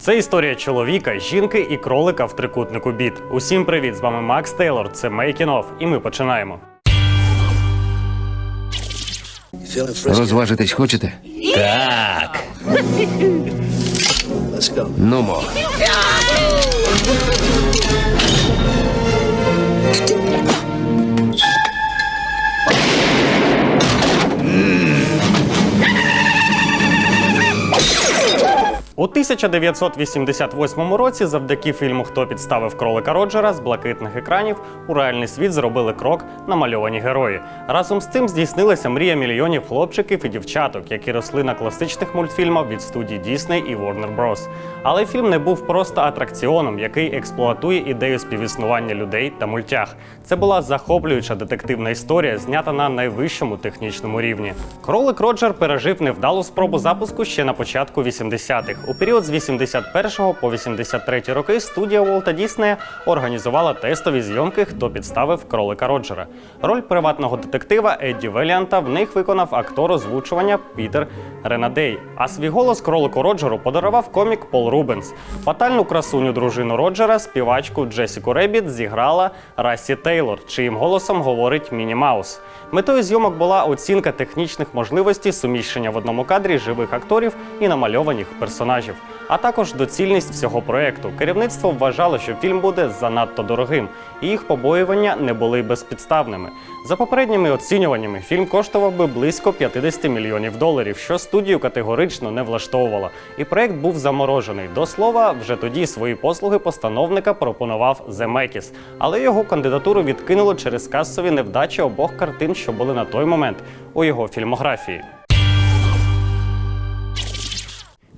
Це історія чоловіка, жінки і кролика в трикутнику біт. Усім привіт! З вами Макс Тейлор. Це Making Of, і ми починаємо. Розважитись хочете? Так. Нумо. 1988 році, завдяки фільму Хто підставив кролика Роджера з блакитних екранів у реальний світ зробили крок намальовані герої. Разом з цим здійснилася мрія мільйонів хлопчиків і дівчаток, які росли на класичних мультфільмах від студії Disney і Warner Bros. Але фільм не був просто атракціоном, який експлуатує ідею співіснування людей та мультях. Це була захоплююча детективна історія, знята на найвищому технічному рівні. Кролик Роджер пережив невдалу спробу запуску ще на початку 80-х. У період з 81 по 83 роки студія Уолта Діснея організувала тестові зйомки, хто підставив кролика Роджера. Роль приватного детектива Едді Веліанта в них виконав актор озвучування Пітер Ренадей. А свій голос кролику Роджеру подарував комік Пол Рубенс. Фатальну красуню дружину Роджера, співачку Джесіку Ребіт, зіграла Рассі Тейлор, чиїм голосом говорить Міні Маус. Метою зйомок була оцінка технічних можливостей суміщення в одному кадрі живих акторів і намальованих персонажів, а також доцільність всього проекту. Керівництво вважало, що фільм буде занадто дорогим, і їх побоювання не були безпідставними. За попередніми оцінюваннями, фільм коштував би близько 50 мільйонів доларів, що студію категорично не влаштовувало. І проект був заморожений. До слова, вже тоді свої послуги постановника пропонував Земекіс, але його кандидатуру відкинуло через касові невдачі обох картин, що були на той момент у його фільмографії.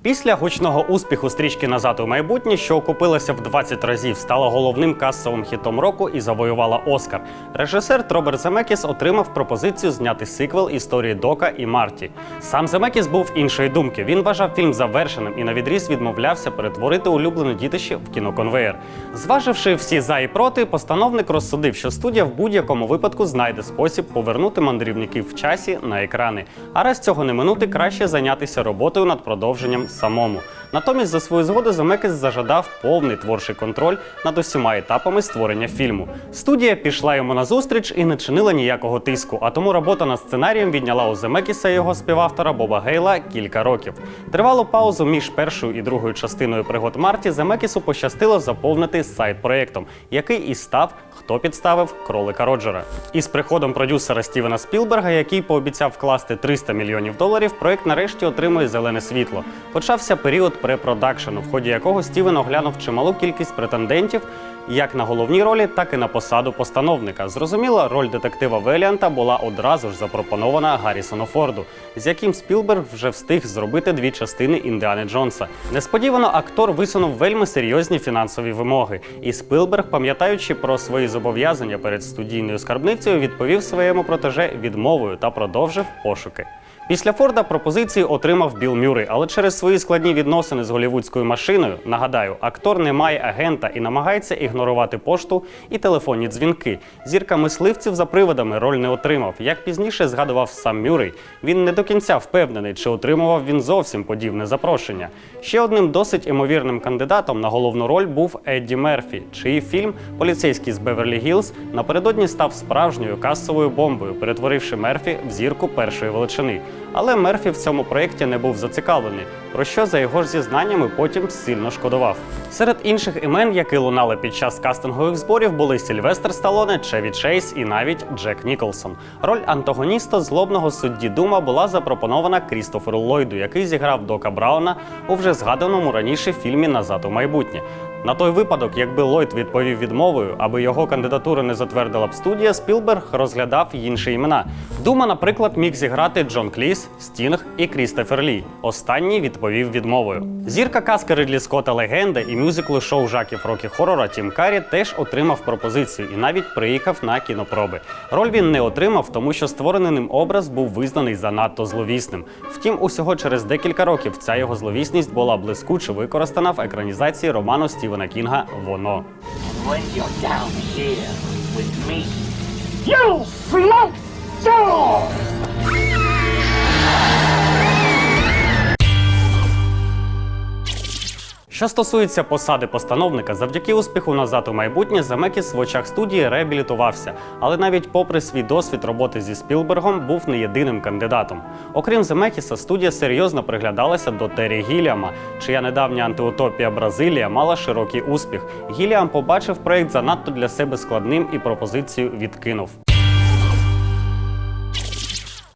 Після гучного успіху стрічки Назад у майбутнє, що окупилася в 20 разів, стала головним касовим хітом року і завоювала Оскар. Режисер Роберт Земекіс отримав пропозицію зняти сиквел історії Дока і Марті. Сам Земекіс був іншої думки. Він вважав фільм завершеним і на відріз відмовлявся перетворити улюблене дітище в кіноконвеєр. Зваживши всі за і проти, постановник розсудив, що студія в будь-якому випадку знайде спосіб повернути мандрівників в часі на екрани. А раз цього не минути, краще зайнятися роботою над продовженням самому. Натомість, за свою згоду, Земекіс зажадав повний творчий контроль над усіма етапами створення фільму. Студія пішла йому на зустріч і не чинила ніякого тиску, а тому робота над сценарієм відняла у Земекіса і його співавтора Боба Гейла кілька років. Тривалу паузу між першою і другою частиною пригод Марті Земекісу пощастило заповнити сайт-проєктом, який і став хто підставив кролика Роджера. І з приходом продюсера Стівена Спілберга, який пообіцяв вкласти 300 мільйонів доларів, проект нарешті отримує зелене світло. Почався період препродакшену, в ході якого Стівен оглянув чималу кількість претендентів як на головні ролі, так і на посаду постановника. Зрозуміло, роль детектива Веліанта була одразу ж запропонована Гаррісону Форду, з яким Спілберг вже встиг зробити дві частини Індіани Джонса. Несподівано актор висунув вельми серйозні фінансові вимоги, і Спілберг, пам'ятаючи про свої зобов'язання перед студійною скарбницею, відповів своєму протеже відмовою та продовжив пошуки. Після Форда пропозицію отримав Білл Мюррей, але через свої складні відносини з голівудською машиною, нагадаю, актор не має агента і намагається ігнорувати пошту і телефонні дзвінки. Зірка мисливців за приводами роль не отримав. Як пізніше згадував сам Мюррей, він не до кінця впевнений, чи отримував він зовсім подібне запрошення. Ще одним досить імовірним кандидатом на головну роль був Едді Мерфі, чиї фільм Поліцейський з Беверлі Гілз напередодні став справжньою касовою бомбою, перетворивши Мерфі в зірку першої величини. Але Мерфі в цьому проєкті не був зацікавлений, про що за його ж зізнаннями потім сильно шкодував. Серед інших імен, які лунали під час кастингових зборів, були Сільвестр Сталоне, Чеві Чейз і навіть Джек Ніколсон. Роль антагоніста злобного судді Дума була запропонована Крістоферу Ллойду, який зіграв Дока Брауна у вже згаданому раніше фільмі Назад у майбутнє. На той випадок, якби Ллойд відповів відмовою, аби його кандидатуру не затвердила б студія, Спілберг розглядав інші імена. Дума, наприклад, міг зіграти Джон Кліс, Стінг і Крістофер Лі. Останній відповів відмовою. Зірка казки Редлі Скотта Легенда і мюзиклу шоу жаків Рокі Хорора Тім Карі теж отримав пропозицію і навіть приїхав на кінопроби. Роль він не отримав, тому що створений ним образ був визнаний занадто зловісним. Втім, усього через декілька років ця його зловісність була блискуче використана в екранізації роману Стівена Кінга Воно. when you're down here with me. You float down! Що стосується посади постановника, завдяки успіху назад у майбутнє Земекіс в очах студії реабілітувався, але навіть попри свій досвід роботи зі Спілбергом був не єдиним кандидатом. Окрім Земекіса, студія серйозно приглядалася до Террі Гіліама, чия недавня антиутопія Бразилія мала широкий успіх. Гіліам побачив проект занадто для себе складним і пропозицію відкинув.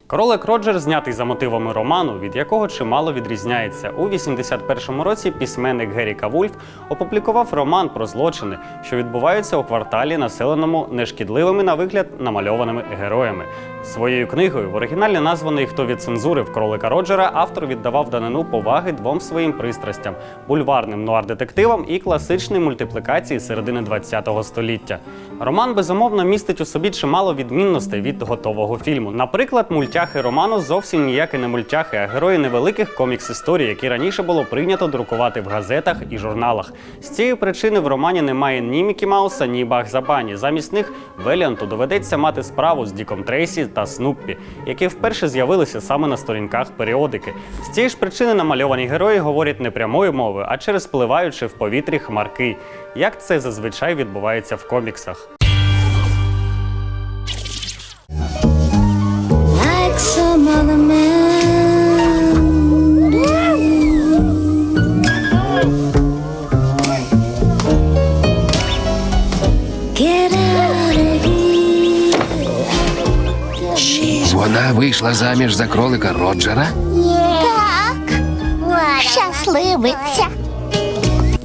Кролик Роджер знятий за мотивами роману, від якого чимало відрізняється. У 81-му році письменник Геррі Кавульф опублікував роман про злочини, що відбуваються у кварталі, населеному нешкідливими на вигляд намальованими героями. Своєю книгою, в оригіналі названий Хто відцензурив кролика Роджера, автор віддавав данину поваги двом своїм пристрастям бульварним нуар-детективам і класичній мультиплікації середини ХХ століття. Роман безумовно містить у собі чимало відмінностей від готового фільму. Наприклад, мультяхи роману зовсім ніякі не мультяхи, а герої невеликих комікс-історій, які раніше було прийнято друкувати в газетах і журналах. З цієї причини в романі немає ні Мікі Мауса, ні Бахза Бані. Замість них Веліанту доведеться мати справу з Діком Трейсі та Снуппі, які вперше з'явилися саме на сторінках періодики. З цієї ж причини намальовані герої говорять не прямою мовою, а через пливаючи в повітрі хмарки, як це зазвичай відбувається в коміксах. Вийшла заміж за кролика Роджера. Так, щасливиця.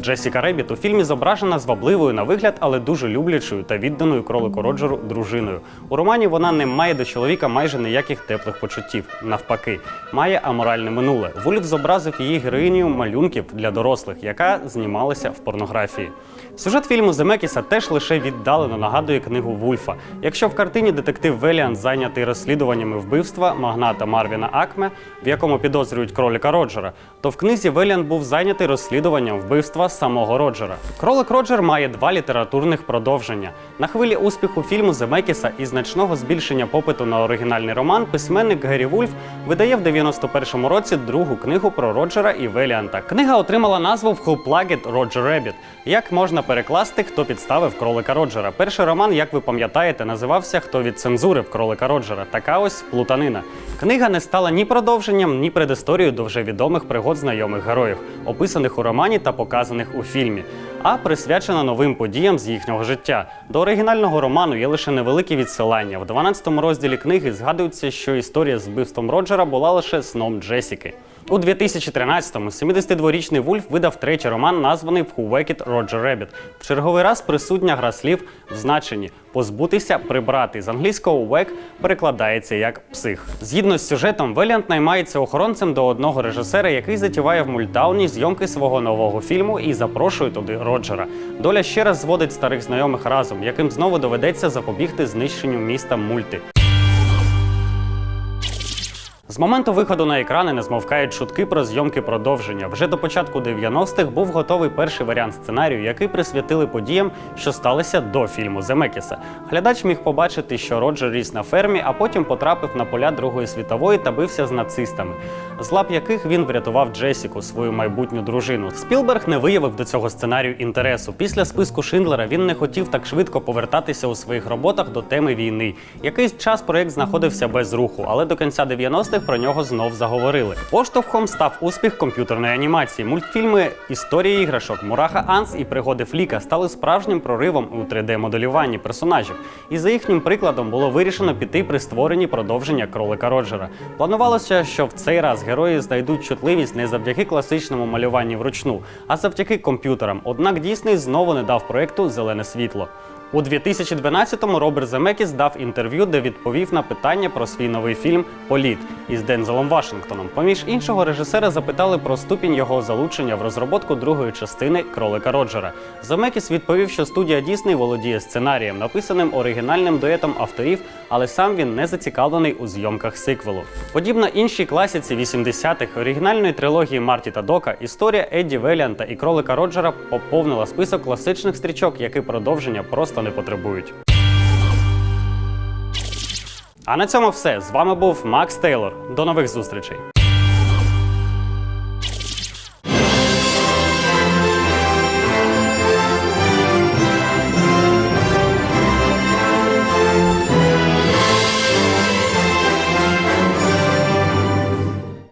Джесіка Ребіт у фільмі зображена звабливою на вигляд, але дуже люблячою та відданою кролику Роджеру дружиною. У романі вона не має до чоловіка майже ніяких теплих почуттів. Навпаки, має аморальне минуле. Вульф зобразив її героїню малюнків для дорослих, яка знімалася в порнографії. Сюжет фільму Земекіса теж лише віддалено нагадує книгу Вульфа. Якщо в картині детектив Веліан зайнятий розслідуваннями вбивства магната Марвіна Акме, в якому підозрюють кролика Роджера, то в книзі Веліан був зайнятий розслідуванням вбивства самого Роджера. Кролик Роджер має два літературних продовження. На хвилі успіху фільму Земекіса і значного збільшення попиту на оригінальний роман, письменник Геррі Вульф видає в 91-му році другу книгу про Роджера і Веліанта. Книга отримала назву «Who Plugged Roger Rabbit». Як можна перекласти, хто підставив кролика Роджера? Перший роман, як ви пам'ятаєте, називався Хто відцензурив кролика Роджера. Така ось плутанина. Книга не стала ні продовженням, ні предісторією до вже відомих пригод знайомих героїв, описаних у романі та показаних у фільмі, а присвячена новим подіям з їхнього життя. До оригінального роману є лише невеликі відсилання. В 12-му розділі книги згадується, що історія з вбивством Роджера була лише сном Джесіки. У 2013-му 72-річний Вульф видав третій роман, названий «Who Wacked Roger Rabbit». В черговий раз присутня гра слів в значенні позбутися, прибрати з англійського «whack» перекладається як псих. Згідно з сюжетом, Веліант наймається охоронцем до одного режисера, який затіває в Мультауні зйомки свого нового фільму і запрошує туди Роджера. Доля ще раз зводить старих знайомих разом, яким знову доведеться запобігти знищенню міста мульти. З моменту виходу на екрани не змовкають чутки про зйомки продовження. Вже до початку 90-х був готовий перший варіант сценарію, який присвятили подіям, що сталися до фільму Земекіса. Глядач міг побачити, що Роджер ріс на фермі, а потім потрапив на поля Другої світової та бився з нацистами, з лап яких він врятував Джесіку, свою майбутню дружину. Спілберг не виявив до цього сценарію інтересу. Після списку Шиндлера він не хотів так швидко повертатися у своїх роботах до теми війни. Якийсь час проєкт знаходився без руху, але до кінця 90-х про нього знов заговорили. Поштовхом став успіх комп'ютерної анімації. Мультфільми Історії іграшок, Мураха Анс і пригоди Фліка стали справжнім проривом у 3D-моделюванні персонажів. І за їхнім прикладом було вирішено піти при створенні продовження кролика Роджера. Планувалося, що в цей раз герої знайдуть чутливість не завдяки класичному малюванні вручну, а завдяки комп'ютерам. Однак Дісней знову не дав проекту зелене світло. У 2012-му Роберт Земекіс дав інтерв'ю, де відповів на питання про свій новий фільм Політ із Дензелом Вашингтоном. Поміж іншого, режисера запитали про ступінь його залучення в розробку другої частини кролика Роджера. Земекіс відповів, що студія Дісней володіє сценарієм, написаним оригінальним дуетом авторів, але сам він не зацікавлений у зйомках сиквелу. Подібно іншій класіці 80-х оригінальної трилогії Марті та Дока, історія Едді Веліанта і кролика Роджера поповнила список класичних стрічок, які продовження просто не потребують. А на цьому все. З вами був Макс Тейлор. До нових зустрічей.